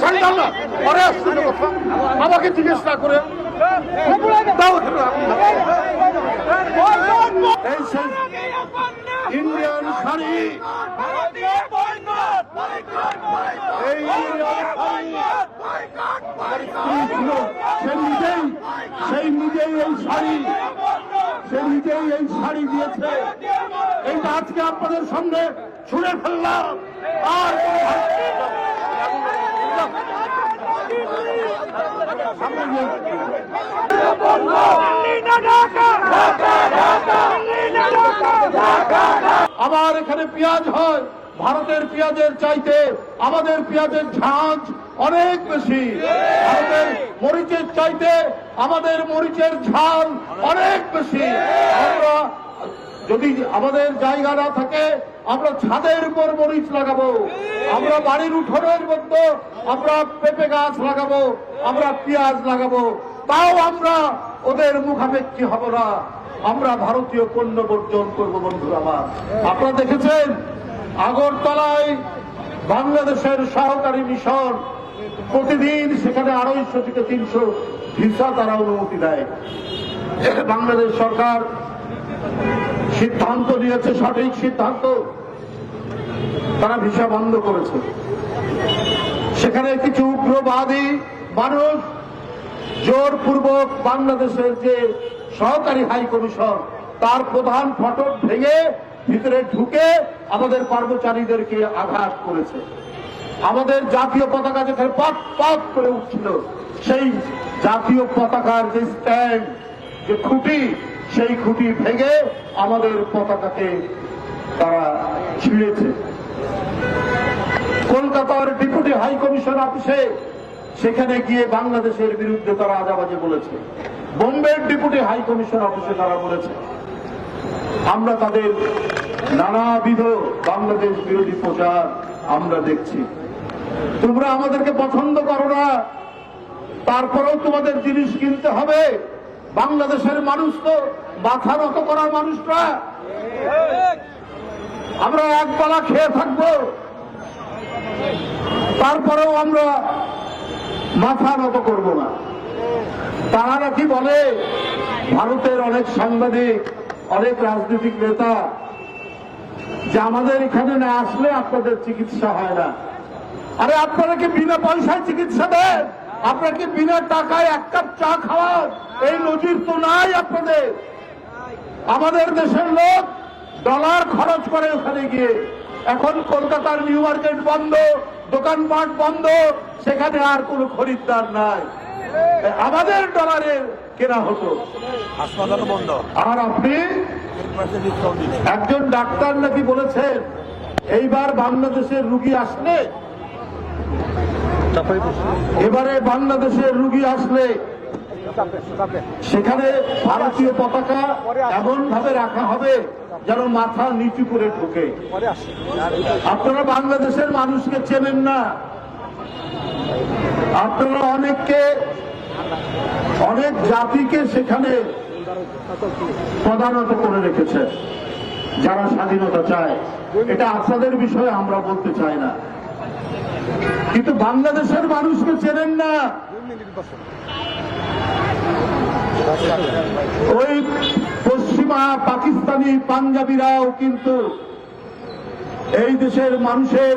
ছাড়ি দাও না। পরে আসছে তো কথা আমাকে জিজ্ঞেস না। করে ইন্ডিয়ান শাড়ি। এই নিজেই সেই নিজেই এই শাড়ি। সে নিজেই এই শাড়ি দিয়েছে। এইটা আজকে আপনাদের সামনে ছুঁড়ে ফেললাম। আর সামনে গিয়ে- আবার এখানে পেঁয়াজ হয়, ভারতের পেঁয়াজের চাইতে আমাদের পেঁয়াজের ঝাঁঝ অনেক বেশি। ভারতের মরিচের চাইতে আমাদের মরিচের ঝাল অনেক বেশি। আমরা যদি আমাদের জায়গা না থাকে আমরা ছাদের উপর মরিচ লাগাবো। আমরা বাড়ির উঠোনের মধ্যে আমরা পেঁপে গাছ লাগাবো, আমরা পেঁয়াজ লাগাবো। তাও আমরা ওদের মুখাপেক্ষী হব না। আমরা ভারতীয় পণ্য বর্জন করব, বন্ধুরা আমার। আপনারা দেখেছেন, আগরতলায় বাংলাদেশের সহকারী মিশন প্রতিদিন সেখানে আড়াইশো থেকে তিনশো ভিসা তারা অনুমতি দেয়। বাংলাদেশ সরকার সিদ্ধান্ত নিয়েছে, সঠিক সিদ্ধান্ত। তারা ভিসা বন্ধ করেছে। সেখানে কিছু উগ্রবাদী মানুষ জোরপূর্বক বাংলাদেশের যে সহকারী হাই কমিশন, তার প্রধান ফটক ভেঙে ভিতরে ঢুকে আমাদের কর্মচারীদেরকে আঘাত করেছে। আমাদের জাতীয় পতাকা যেখানে পাত পাত করে উঠছিল, সেই জাতীয় পতাকার যে স্ট্যান্ড যে খুঁটি সেই খুঁটি ভেঙে আমাদের পতাকাকে তারা ছিঁড়েছে। কলকাতার ডেপুটি হাই কমিশন অফিসে সেখানে গিয়ে বাংলাদেশের বিরুদ্ধে তারা আজাবাজে বলেছে। বোম্বের ডেপুটি হাই কমিশন অফিসে তারা বলেছে, আমরা তাদের নানাবিধ বাংলাদেশ বিরোধী প্রচার আমরা দেখছি। তোমরা আমাদেরকে পছন্দ করো না, তারপরেও তোমাদের জিনিস কিনতে হবে। বাংলাদেশের মানুষ তো মাথা নত করার মানুষরা আমরা এক পালা খেয়ে থাকব। তারপরেও আমরা মাথা নত করব না। তারা নাকি বলে? ভারতের অনেক সাংবাদিক, অনেক রাজনৈতিক নেতা, যে আমাদের এখানে না আসলে আপনাদের চিকিৎসা হয় না। আরে আপনারা কি বিনা পয়সায় চিকিৎসা দেন? আপনারা কি বিনা টাকায় এক কাপ চা খাওয়ান এই নজির তো নাই আপনাদের। আমাদের দেশের লোক ডলার খরচ করে ওখানে গিয়ে। এখন কলকাতার নিউ মার্কেট বন্ধ দোকানপাট বন্ধ সেখানে আর কোনো খরিদ্দার নাই। আমাদের ডলারের কেনা হতো। হাসপাতাল বন্ধ। আর আপনি একজন ডাক্তার নাকি বলেছেন এইবার বাংলাদেশের রুগী আসলে এবারে বাংলাদেশের রুগী আসলে সেখানে ভারতীয় পতাকা এমন ভাবে রাখা হবে যেন মাথা নিচু করে ঢোকে। আপনারা বাংলাদেশের মানুষকে চেনেন না। আপনারা অনেককে, অনেক জাতিকে সেখানে প্রধানত করে রেখেছেন, যারা স্বাধীনতা চায়। এটা আপনাদের বিষয়ে আমরা বলতে চাই না। কিন্তু বাংলাদেশের মানুষকে চেনেন না। ওই পশ্চিমা পাকিস্তানি পাঞ্জাবিরাও কিন্তু এই দেশের মানুষের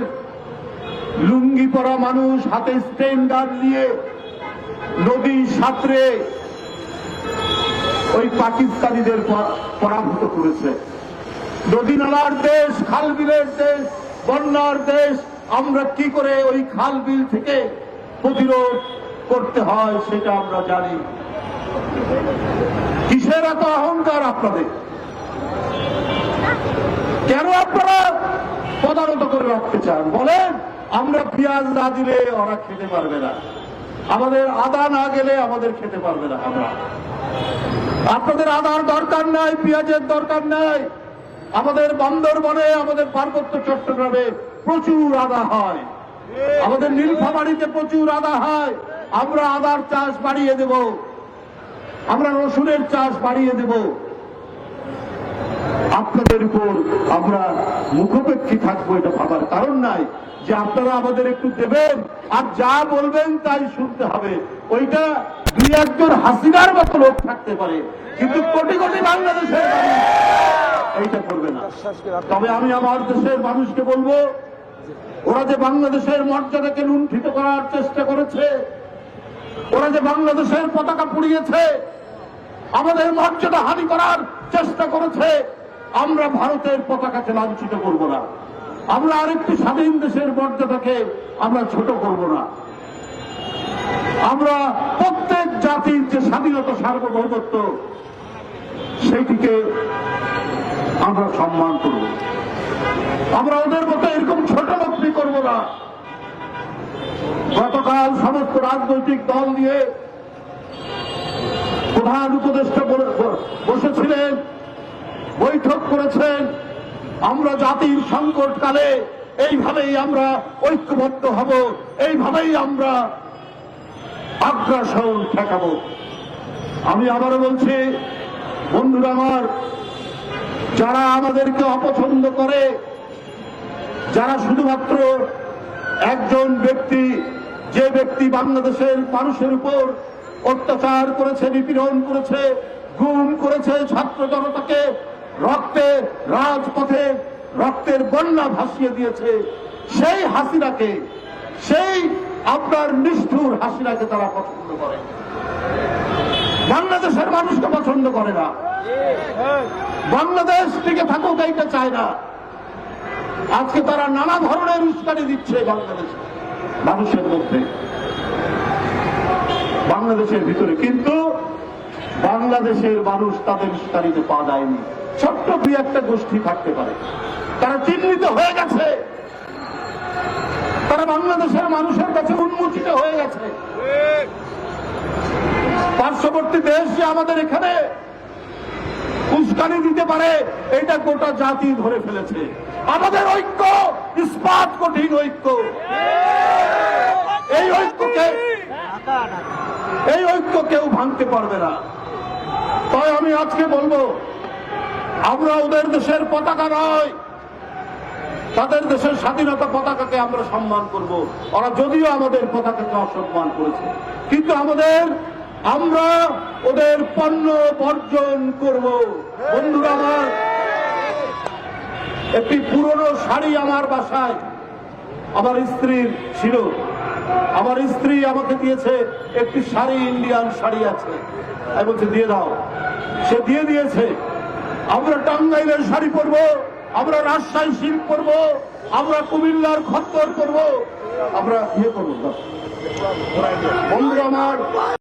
লুঙ্গি পরা মানুষ, হাতে স্টেন গার্ড নিয়ে নদী সাঁতরে ওই পাকিস্তানিদের পরাভূত করেছে। নদী নালার দেশ, খাল বিলের দেশ, বন্যার দেশ আমরা কি করে ওই খাল বিল থেকে প্রতিরোধ করতে হয় সেটা আমরা জানি। কিসের এত অহংকার আপনাদের? কেন আপনারা তদারত করে রাখতে চান? বলেন, আমরা পেঁয়াজ না দিলে ওরা খেতে পারবে না। আমাদের আদা না গেলে আমাদের খেতে পারবে না আমরা। আপনাদের আদার দরকার নাই, পেঁয়াজের দরকার নাই। আমাদের বান্দরবনে আমাদের পার্বত্য চট্টগ্রামে প্রচুর আদা হয়। আমাদের নীলফামারিতে প্রচুর আদা হয়। আমরা আদার চাষ বাড়িয়ে দেব। আমরা রসুনের চাষ বাড়িয়ে দেব। আপনাদের উপর আমরা মুখোপেক্ষী থাকব এটা ভাবার কারণ নাই যে আপনারা আমাদের একটু দেবেন আর যা বলবেন তাই শুনতে হবে। ওইটা দুই একজন হাসিনার মতো লোক থাকতে পারে কিন্তু কোটি কোটি বাংলাদেশের এইটা করবে না। তবে আমি আমার দেশের মানুষকে বলব ওরা যে বাংলাদেশের মর্যাদাকে লুণ্ঠিত করার চেষ্টা করেছে, ওরা যে বাংলাদেশের পতাকা পুড়িয়েছে, আমাদের মর্যাদা হানি করার চেষ্টা করেছে, আমরা ভারতের পতাকাকে লাঞ্ছিত করব না। আমরা আরেকটি স্বাধীন দেশের মর্যাদাকে আমরা ছোট করব না। আমরা প্রত্যেক জাতির যে স্বাধীনতা, সার্বভৌমত্ব, সেইটিকে আমরা সম্মান করব। আমরা ওদের মতো এরকম ছোট লোকটি করব না। গতকাল সমস্ত রাজনৈতিক দল নিয়ে প্রধান উপদেষ্টা বসেছিলেন, বৈঠক করেছেন। আমরা জাতির সংকটকালে এইভাবেই আমরা ঐক্যবদ্ধ হব, এইভাবেই আমরা আগ্রাসন ঠেকাবো। আমি আবারও বলছি, বন্ধুরা আমার, যারা আমাদেরকে অপছন্দ করে যারা শুধুমাত্র একজন ব্যক্তি, যে ব্যক্তি বাংলাদেশের মানুষের উপর অত্যাচার করেছে, নিপীড়ন করেছে, গুম করেছে ছাত্র জনতাকে, রক্তে, রাজপথে, রক্তের বন্যা ভাসিয়ে দিয়েছে, সেই হাসিনাকে, সেই আপনার নিষ্ঠুর হাসিনাকে তারা পছন্দ করে। বাংলাদেশের মানুষকে পছন্দ করে না। বাংলাদেশ টিকে থাকুক এইটা চায় না। আজকে তারা নানা ধরনের উস্কানি দিচ্ছে বাংলাদেশে। মানুষের মধ্যে। বাংলাদেশের ভিতরে। কিন্তু বাংলাদেশের মানুষ তাদের উস্কানিতে পা দেয়নি। ছোট্ট দুই একটা গোষ্ঠী থাকতে পারে। তারা চিহ্নিত হয়ে গেছে। তারা বাংলাদেশের মানুষের কাছে উন্মোচিত হয়ে গেছে। পার্শ্ববর্তী দেশ যে আমাদের এখানে উস্কানি দিতে পারে, এটা গোটা জাতি ধরে ফেলেছে। আমাদের ঐক্য, ইস্পাত কঠিন ঐক্য। এই ঐক্যকে এই ঐক্য কেউ ভাঙতে পারবে না। তাই আমি আজকে বলব, আমরা ওদের দেশের পতাকা নয়। তাদের দেশের স্বাধীনতা পতাকাকে আমরা সম্মান করব। ওরা যদিও আমাদের পতাকাকে অসম্মান করেছে। কিন্তু আমাদের আমরা ওদের পণ্য বর্জন করব। বন্ধুরা আমার একটি পুরনো শাড়ি আমার বাসায়। আমার স্ত্রীর ছিল। আমার স্ত্রী আমাকে দিয়েছে একটি শাড়ি, ইন্ডিয়ান শাড়ি আছে। আমি বলছি, দিয়ে দাও। সে দিয়ে দিয়েছে। আমরা টাঙ্গাইলের শাড়ি পরবো, আমরা রাজশাহী শিল্প পরবো, আমরা কুমিল্লার খত্তর করব আমরা ইয়ে করব বন্ধুরা আমার